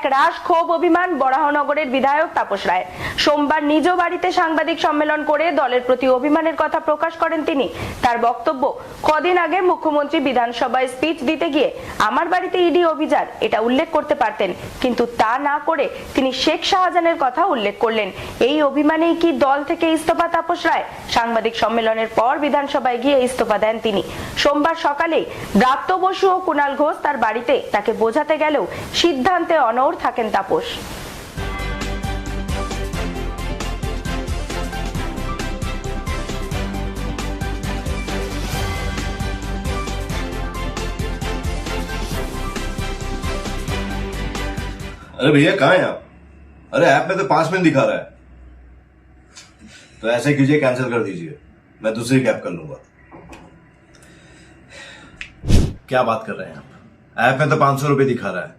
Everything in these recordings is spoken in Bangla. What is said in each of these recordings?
এক রাশ ক্ষোভ অভিমান বরাহনগরের বিধায়ক তাপস রায়। সোমবার নিজ বাড়িতে সাংবাদিক সম্মেলন করে দলের প্রতি অভিমানের কথা প্রকাশ করেন তিনি। তার বক্তব্য, কদিন আগে মুখ্যমন্ত্রী বিধানসভায় স্পিচ দিতে গিয়ে আমার বাড়িতে ইডি অভিযান, এটা উল্লেখ করতে পারতেন। কিন্তু তা না করে তিনি শেখ শাহজাহানের কথা উল্লেখ করলেন। এই অভিমানেই কি দল থেকে ইস্তফা তাপস রায়? সাংবাদিক সম্মেলনের পর বিধানসভায় গিয়ে ইস্তফা দেন তিনি। সোমবার সকালে ব্রাত্য বসু ও কুণাল ঘোষ তার বাড়িতে তাকে বোঝাতে গেলেও সিদ্ধান্তে অনড় থাকেন তাপস अरे भैया कहाँ हैं आप अरे ऐप में तो पांच मिनट दिखा रहा है तो ऐसे कीजिए कैंसिल कर दीजिए मैं दूसरी कैब कर लूंगा क्या बात कर रहे हैं आप ऐप में तो पांच सौ रुपये दिखा रहा है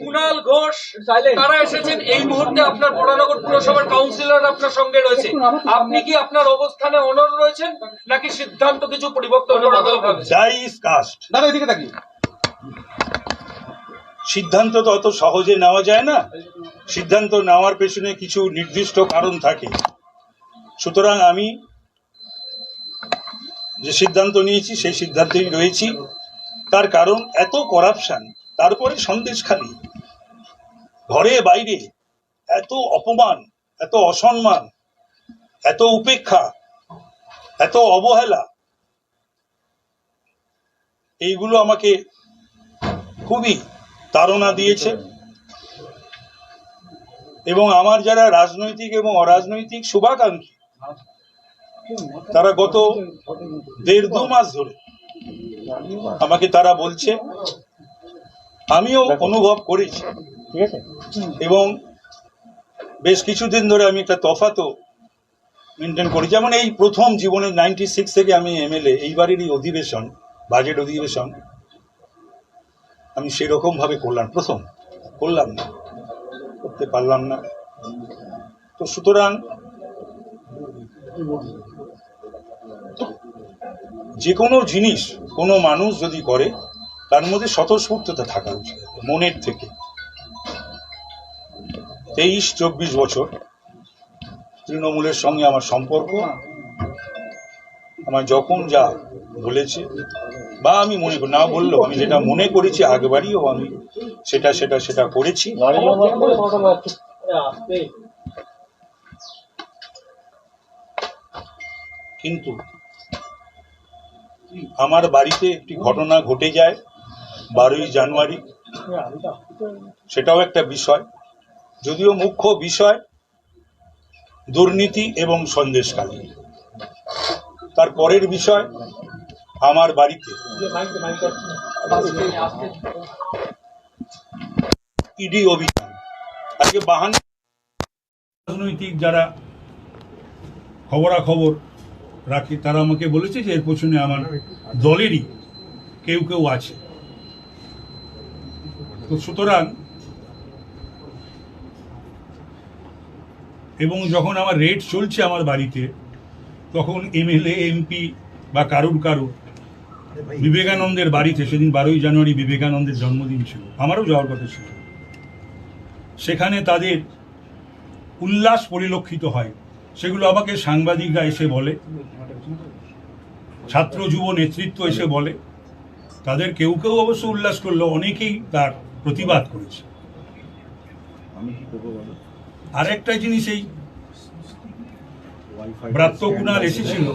কুণাল ঘোষ তারা এসেছেন এই মুহূর্তে আপনার বরানগর পুরসভার কাউন্সিলর আপনার সঙ্গে রয়েছে। আপনি কি আপনার অবস্থানে অনর রয়েছেন নাকি সিদ্ধান্ত কিছু পরিবর্তন বদল হবে যাই ইজ কাস্ট দাদা এদিকে তাকিয়ে। সিদ্ধান্ত তো অত সহজে নেওয়া যায় না। সিদ্ধান্ত নেওয়ার পেছনে কিছু নির্দিষ্ট কারণ থাকে। সুতরাং আমি যে সিদ্ধান্ত নিয়েছি সেই সিদ্ধান্তেই রয়েছি। তার কারণ এত করাপশন তারপরে সন্দেশখালী ঘরে বাইরে এত অপমান, এত অসম্মান, এত উপেক্ষা, এত অবহেলা, এইগুলো আমাকে খুবই তাড়না দিয়েছে। এবং আমার যারা রাজনৈতিক এবং অরাজনৈতিক শুভাকাঙ্ক্ষী, তারা গত দেড় দু মাস ধরে আমাকে তারা বলছে আমিও অনুভব করেছি। এবং বেশ কিছুদিন ধরে আমি একটা তফাতও মেনটেন করি যেমন এই প্রথম জীবনে নাইনটি সিক্স থেকে আমি এমএলএ এইবারেরই অধিবেশন বাজেট অধিবেশন আমি সেরকমভাবে করলাম প্রথম করলাম না করতে পারলাম না। তো সুতরাং যে কোনো জিনিস কোনো মানুষ যদি করে, তার মধ্যে স্বতঃস্ফূর্ততা থাকা উচিত, মনের থেকে। তেইশ, চব্বিশ বছর, তৃণমূলের সঙ্গে আমার সম্পর্ক আমার যখন যা বলেছে, বা আমি মনে না বললেও আমি যেটা মনে করেছি আগবারইও আমি সেটা সেটা সেটা করেছি। কিন্তু আমার বাড়িতে একটি ঘটনা ঘটে যায় বারোই জানুয়ারি। সেটাও একটা বিষয়। যদিও মুখ্য বিষয় দুর্নীতি এবং সন্দেশকালী তার পরের বিষয় আমার বাড়িতে। ইডি অভিযান। আজকে বাহান্ন রাজনৈতিক যারা খবরাখবর রাখে, তারা আমাকে বলেছে যে এর পেছনে আমার দলেরই কেউ কেউ আছে। তো সুতরাং এবং যখন আমার রেড চলছে আমার বাড়িতে, তখন এমএলএ, এমপি বা কারুর কারুর বিবেকানন্দের বাড়িতে, সেদিন বারোই জানুয়ারি বিবেকানন্দের জন্মদিন ছিল, আমারও যাওয়ার কথা ছিল। সেখানে তাদের উল্লাস পরিলক্ষিত হয়। সেগুলো আমাকে সাংবাদিকরা এসে বলে ছাত্র যুব নেতৃত্ব এসে বলে। তাদের কেউ কেউ অবশ্য উল্লাস করল অনেকেই তার প্রতিবাদ করেছে। আর একটা জিনিস এই ব্রাত্য কুণাল এসেছিল।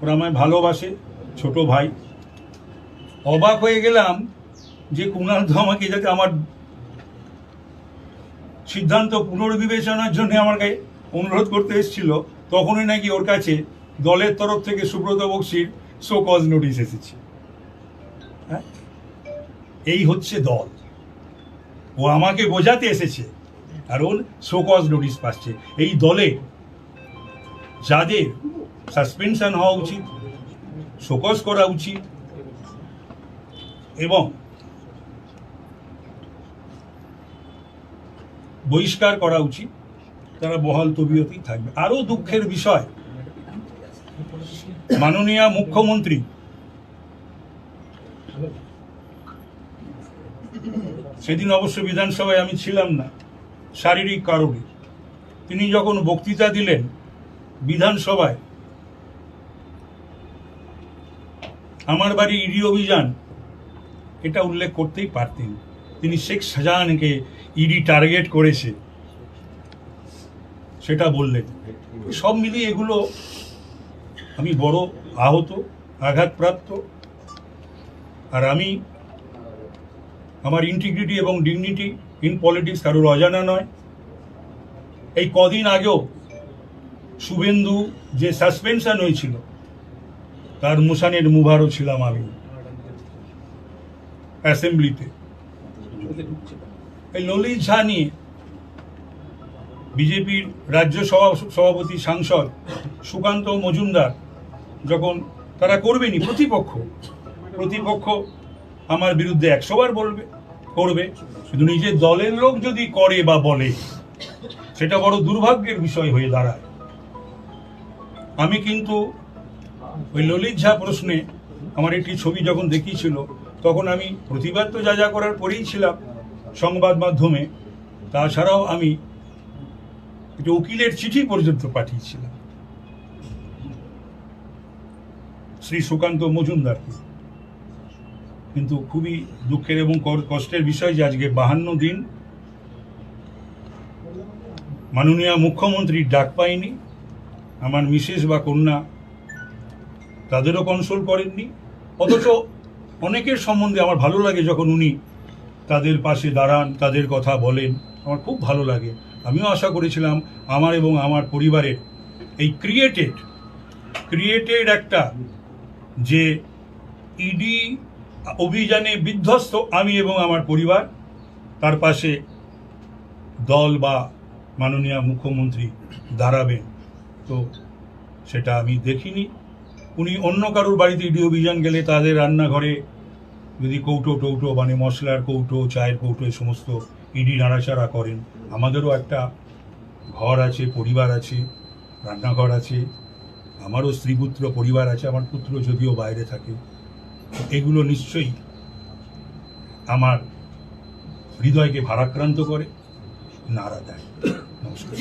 ওরা আমায় ভালোবাসে ছোট ভাই। অবাক হয়ে গেলাম যে কুণাল তো আমাকে যাতে আমার সিদ্ধান্ত পুনর্বিবেচনার জন্য আমাকে অনুরোধ করতে এসেছিল, তখনই নাকি ওর কাছে দলের তরফ থেকে সুব্রত বক্সির শো কজ নোটিশ এসেছে। হ্যাঁ? এই হচ্ছে দল। ও আমাকে বোঝাতে এসেছে আর ওর শো কজ নোটিশ পাচ্ছে। এই দলে যাদের সাসপেনশন হওয়া উচিত শোকজ করা উচিত, এবং বহিষ্কার করা উচিত। তারা বহাল তবিয়তেই থাকবে। আরও দুঃখের বিষয়, মাননীয় মুখ্যমন্ত্রী, সেদিন অবশ্য বিধানসভায় আমি ছিলাম না, শারীরিক কারণে। তিনি যখন বক্তৃতা দিলেন বিধানসভায়, আমার বাড়ি ইডি অভিযান, এটা উল্লেখ করতেই পারতেন। তিনি শেখ শাহজাহানকে ইডি টার্গেট করেছে। সেটা বললেন। সব মিলিয়ে এগুলো আমি বড় আহত, আঘাতপ্রাপ্ত। আর আমি, আমার ইন্টিগ্রিটি এবং ডিগনিটি ইন পলিটিক্স কারোর অজানা নয়। এই কদিন আগেও শুভেন্দু যে সাসপেনশন হয়েছিল, তার মুসানের মুভারও ছিলাম আমি। অ্যাসেম্বলিতে এই ললিত ঝা নিয়ে বিজেপির রাজ্য সভা- সভাপতি সাংসদ সুকান্ত মজুমদার যখন তারা করবেনি প্রতিপক্ষ প্রতিপক্ষ আমার বিরুদ্ধে একশোবার বলবে, করবে। কিন্তু নিজের দলের লোক যদি করে বা বলে, সেটা বড় দুর্ভাগ্যের বিষয় হয়ে দাঁড়ায়। আমি কিন্তু ওই ললিত ঝা প্রশ্নে আমার একটি ছবি যখন দেখিয়েছিল তখন আমি প্রতিবাদ তো যা যা করার পরেই ছিলাম সংবাদ মাধ্যমে, তাছাড়াও আমি একটি উকিলের চিঠি পর্যন্ত পাঠিয়েছিলাম। শ্রী সুকান্ত মজুমদারকে। কিন্তু খুবই দুঃখের এবং কষ্টের বিষয় যে আজকে বাহান্ন দিন মাননীয় মুখ্যমন্ত্রীর ডাক পাইনি, আমার মিসেস বা কন্যা তাদেরও কনসোল করেননি, অথচ অনেকের সম্বন্ধে আমার ভালো লাগে যখন উনি তাদের পাশে দাঁড়ান, তাদের কথা বলেন। আমার খুব ভালো লাগে। আমিও আশা করেছিলাম আমার এবং আমার পরিবারের এই ক্রিয়েটেড ক্রিয়েটেড একটা যে ইডি অভিযানে বিধ্বস্ত আমি এবং আমার পরিবার, তার পাশে দল বা মাননীয় মুখ্যমন্ত্রী দাঁড়াবেন। তো সেটা আমি দেখিনি। উনি অন্য কারোর বাড়িতে ইডি অভিযান গেলে তাদের রান্নাঘরে যদি কৌটো টৌটো মানে মশলার কৌটো চায়ের কৌটো এই সমস্ত ইডি নাড়াচাড়া করেন আমাদেরও একটা ঘর আছে পরিবার আছে রান্নাঘর আছে আমারও স্ত্রীপুত্র পরিবার আছে আমার পুত্র যদিও বাইরে থাকে এগুলো নিশ্চয়ই আমার হৃদয়কে ভারাক্রান্ত করে নাড়া দেয়। নমস্কার।